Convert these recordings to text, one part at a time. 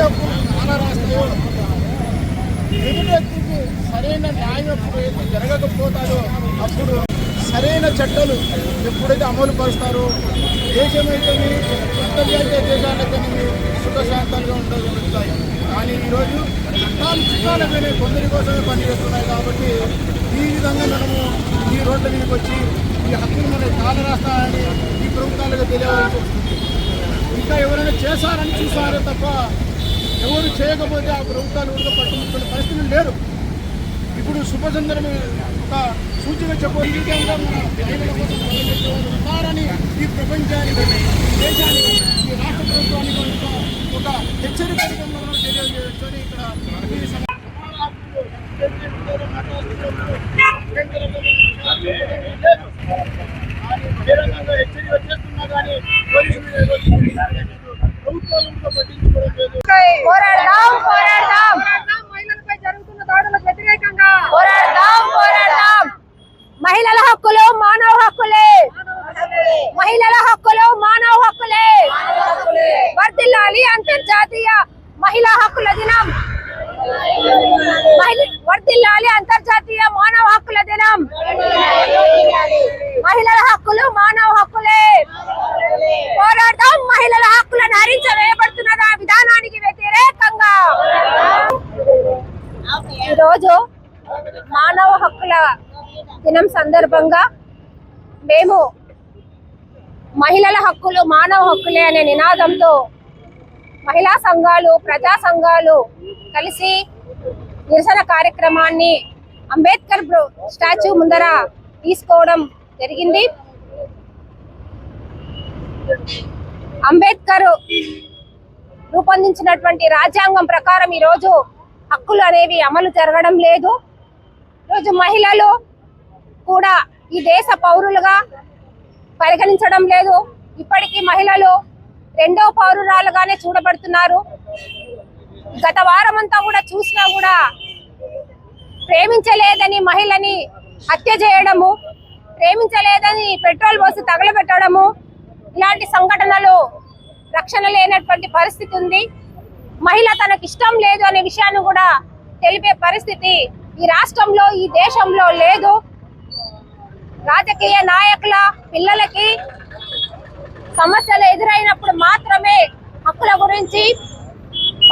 తాళ రాస్తాయో ఎదుటి సరైన న్యాయం ఎప్పుడైతే జరగకపోతారో అప్పుడు సరైన చట్టాలు ఎప్పుడైతే అమలు పరుస్తారో దేశమైతే అంతర్జాతీయ దేశాలైతే సుఖశాంతాలుగా ఉండగలుగుతాయి కానీ ఈరోజు చట్టాలు చుట్టాలనే కొందరి కోసమే పనిచేస్తున్నాయి కాబట్టి ఈ విధంగా మనము ఈ రోడ్ల మీదకి వచ్చి ఈ హక్కులు మనకి కాలరాస్తామని ఈ ప్రభుత్వాలకు తెలియవలసి వస్తుంది. ఇంకా ఎవరైనా చేశారని చూసారే తప్ప ఎవరు చేయకపోతే ఆ ప్రభుత్వాలు కూడా పట్టుకున్న పరిస్థితులు లేరు. ఇప్పుడు శుభచంద్రం ఒక సూచన చెప్పు మన ఉన్నారని ఈ ప్రపంచానికి దేశానికి ఈ రాష్ట్ర ప్రభుత్వానికి ఒక- ఒక హెచ్చరిక రూపంలో మనం తెలియజేయవచ్చు అని ఇక్కడ ఈ సమ- బహిరంగంగా హెచ్చరిక చేస్తున్నా కానీ పోలీసులు ప్రభుత్వాలను కూడా పట్టించుకోవడం లేదు పోరాడదాం పోరాడదాం మహిళలపై జరుగుతున్న దాడులకు వ్యతిరేకంగా పోరాడదాం పోరాడదాం మహిళల హక్కులు మానవ హక్కులే. మహిళల హక్కులు మానవ హక్కులే. వర్దిల్లాలి అంతర్జాతీయ మహిళా హక్కుల దినం. వర్దిల్లాలి అంతర్జాతీయ మానవ హక్కుల దినం. మహిళల హక్కులు మానవ హక్కులే. పోరాడదాం మహిళల హక్కులను హరించవేయబడుతున్న విధానానికి వ్యతిరేకంగా? ఈరోజు మానవ హక్కుల దినం సందర్భంగా మేము మహిళల హక్కులు మానవ హక్కులే అనే నినాదంతో మహిళా సంఘాలు ప్రజా సంఘాలు కలిసి నిరసన కార్యక్రమాన్ని అంబేద్కర్ స్టాచ్యూ ముందర తీసుకోవడం జరిగింది. అంబేద్కర్ రూపొందించినటువంటి రాజ్యాంగం ప్రకారం ఈరోజు హక్కులు అనేవి అమలు జరగడం లేదు. ఈరోజు మహిళలు కూడా ఈ దేశ పౌరులుగా పరిగణించడం లేదు. ఇప్పటికీ మహిళలు రెండో పౌరురాలుగానే చూడబడుతున్నారు. గత వారం అంతా కూడా చూసినా కూడా ప్రేమించలేదని మహిళని హత్య చేయడము ప్రేమించలేదని పెట్రోల్ పోసి తగలబెట్టడము ఇలాంటి సంఘటనలు రక్షణ లేనటువంటి పరిస్థితి ఉంది. మహిళ తనకి ఇష్టం లేదు అనే విషయాన్ని కూడా తెలిపే పరిస్థితి ఈ రాష్ట్రంలో ఈ దేశంలో లేదు. రాజకీయ నాయకుల పిల్లలకి సమస్యలు ఎదురైనప్పుడు మాత్రమే హక్కుల గురించి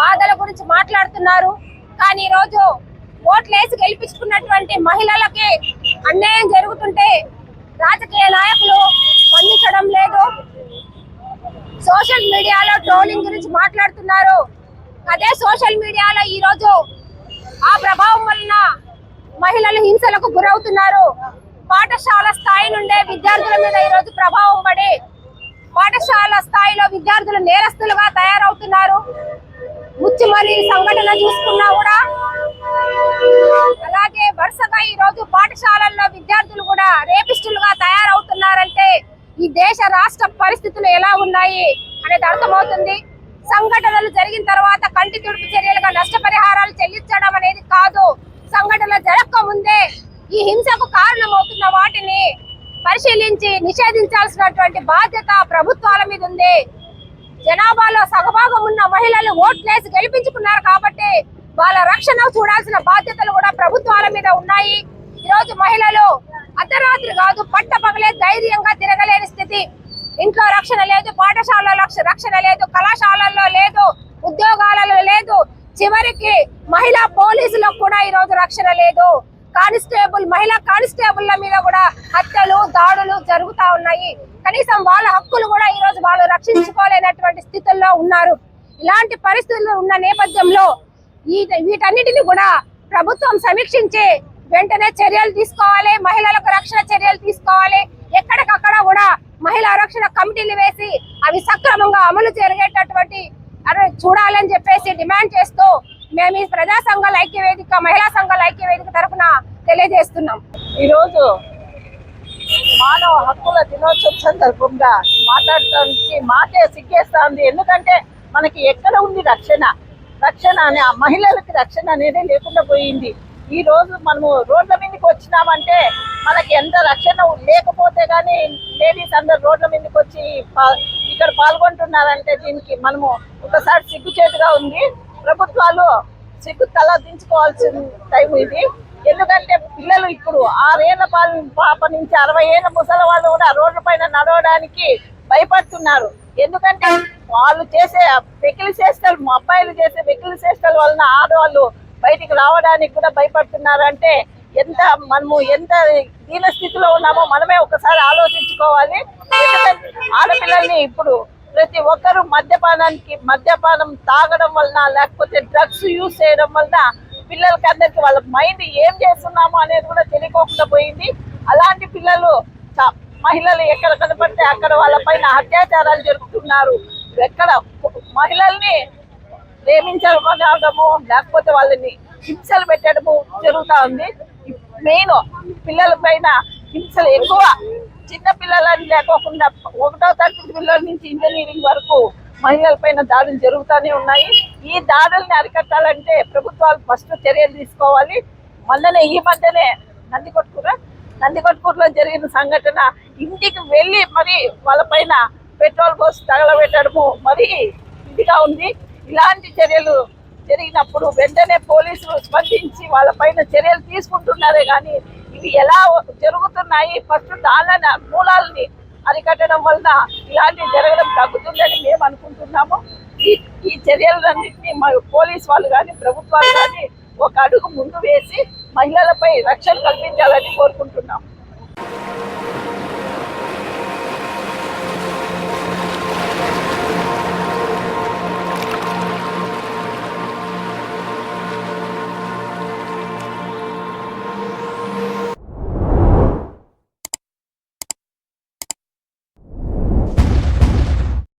బాధల గురించి మాట్లాడుతున్నారు. కానీ ఈరోజు ఓట్లేసి గెలిపించుకున్నటువంటి మహిళలకి అన్యాయం జరుగుతుంటే రాజకీయ నాయకులు స్పందించడం లేదు. సోషల్ మీడియాలో ట్రోలింగ్ గురించి మాట్లాడుతున్నారు. అదే సోషల్ మీడియాలో ఈరోజు ఆ ప్రభావం వలన మహిళలు హింసలకు గురవుతున్నారు. పాఠశాల స్థాయి నుండే విద్యార్థుల మీద ఈ రోజు ప్రభావం పడి పాఠశాల స్థాయిలో విద్యార్థులు నేరస్తులుగా తయారవుతున్నారు. ముచ్చుమరి సంఘటన చూసుకున్నా కూడా అలాగే వరుసగా ఈ రోజు పాఠశాలల్లో విద్యార్థులు కూడా రేపిస్టులుగా తయారవుతున్నారంటే ఈ దేశ రాష్ట్ర పరిస్థితులు ఎలా ఉన్నాయి అనేది అర్థమవుతుంది. సంఘటనలు జరిగిన తర్వాత కంటి తుడుపు చర్యలుగా నష్టపరిహారాలు చెల్లించడం అనేది కాదు. సంఘటన జరగక ముందే ఈ హింసకు కారణమవుతున్న వాటిని పరిశీలించి నిషేధించాల్సినటువంటి బాధ్యత ప్రభుత్వాల మీద ఉంది. జనాభాలో సగభాగం ఉన్న మహిళలు ఓట్లేసి గెలిపించుకున్నారు కాబట్టి వాళ్ళ రక్షణ చూడాల్సిన బాధ్యతలు కూడా ప్రభుత్వాల మీద ఉన్నాయి. ఈరోజు మహిళలు అర్ధరాత్రి కాదు పట్ట పగలే ధైర్యంగా తిరగలేని స్థితి. ఇంట్లో రక్షణ లేదు పాఠశాలలో రక్షణ లేదు కళాశాలల్లో లేదు ఉద్యోగాలలో లేదు. చివరికి మహిళా పోలీసులకు కూడా ఈ రోజు రక్షణ లేదు. కానిస్టేబుల్ మహిళా కానిస్టేబుల్ల మీద కూడా హత్యలు దాడులు జరుగుతా ఉన్నాయి. కనీసం వాళ్ళ హక్కులు కూడా ఈ రోజు వాళ్ళు రక్షించుకోలేనటువంటి స్థితుల్లో ఉన్నారు. ఇలాంటి పరిస్థితులు ఉన్న నేపథ్యంలో ఈ వీటన్నిటిని కూడా ప్రభుత్వం సమీక్షించి వెంటనే చర్యలు తీసుకోవాలి మహిళలకు రక్షణ చర్యలు తీసుకోవాలి. ఎక్కడికక్కడ కూడా మహిళా రక్షణ కమిటీలు వేసి అవి సక్రమంగా అమలు జరిగేటటువంటి చూడాలని చెప్పేసి డిమాండ్ చేస్తూ మేము ఈ ప్రజా సంఘాల ఐక్య వేదిక మహిళా సంఘాల ఐక్య వేదిక తరఫున తెలియజేస్తున్నాం. ఈరోజు మానవ హక్కుల దినోత్సవం సందర్భంగా మాట్లాడటానికి మాకే సిగ్గేస్తుంది. ఎందుకంటే మనకి ఎక్కడ ఉంది రక్షణ? రక్షణ అనే ఆ మహిళలకి రక్షణ అనేది లేకుండా పోయింది. ఈ రోజు మనము రోడ్ల మీదకి వచ్చినామంటే మనకి ఎంత రక్షణ లేకపోతే కానీ లేడీస్ అందరు రోడ్ల మీదకి వచ్చి ఇక్కడ పాల్గొంటున్నారంటే దీనికి మనము ఒకసారి సిగ్గుచేటుగా ఉంది. ప్రభుత్వాలు సిగ్గు తల దించుకోవాల్సిన టైం ఇది. ఎందుకంటే పిల్లలు ఇప్పుడు ఆరేళ్ళ పాల పాప నుంచి అరవై ఏళ్ళ ముసలి వాళ్ళు కూడా రోడ్ల పైన నడవడానికి భయపడుతున్నారు. ఎందుకంటే వాళ్ళు చేసే వెకిలి చేష్టలు మా అబ్బాయిలు చేసే వెకిలి చేష్టల వలన ఆడవాళ్ళు బయటికి రావడానికి కూడా భయపడుతున్నారు. అంటే ఎంత మనము ఎంత దీన స్థితిలో ఉన్నామో మనమే ఒకసారి ఆలోచించుకోవాలి. ఎందుకంటే ఆడపిల్లల్ని ఇప్పుడు ప్రతి ఒక్కరూ మద్యపానానికి మద్యపానం తాగడం వలన లేకపోతే డ్రగ్స్ యూజ్ చేయడం వలన పిల్లలకి అందరికి వాళ్ళ మైండ్ ఏం చేస్తున్నాము అనేది కూడా తెలియకోకుండా పోయింది. అలాంటి పిల్లలు మహిళలు ఎక్కడ కనపడితే అక్కడ వాళ్ళ పైన అత్యాచారాలు జరుపుతున్నారు. ఎక్కడ మహిళల్ని ప్రేమించడము లేకపోతే వాళ్ళని హింసలు పెట్టడము జరుగుతూ ఉంది. మెయిన్ పిల్లల పైన హింసలు ఎక్కువ చిన్న పిల్లలని లేకోకుండా ఒకటో తరగతి పిల్లల నుంచి ఇంజనీరింగ్ వరకు మహిళల పైన దాడులు జరుగుతూనే ఉన్నాయి. ఈ దాడుల్ని అరికట్టాలంటే ప్రభుత్వాలు ఫస్ట్ చర్యలు తీసుకోవాలి. మొన్ననే ఈ మధ్యనే నందికొట్కూర నందికొట్కూరులో జరిగిన సంఘటన ఇంటికి వెళ్ళి మరి వాళ్ళ పైన పెట్రోల్ పోసి తగలబెట్టడము మరి ఇదిగా ఉంది. ఇలాంటి చర్యలు జరిగినప్పుడు వెంటనే పోలీసులు స్పందించి వాళ్ళ పైన చర్యలు తీసుకుంటున్నారే కానీ ఇవి ఎలా జరుగుతున్నాయి? ఫస్ట్ దాని మూలాలని అరికట్టడం వలన ఇలాంటివి జరగడం తగ్గుతుందని మేము అనుకుంటున్నాము. ఈ ఈ చర్యలన్నింటినీ మా పోలీస్ వాళ్ళు కానీ ప్రభుత్వాలు కానీ ఒక అడుగు ముందు వేసి మహిళలపై రక్షణ కల్పించాలని కోరుకుంటున్నాము.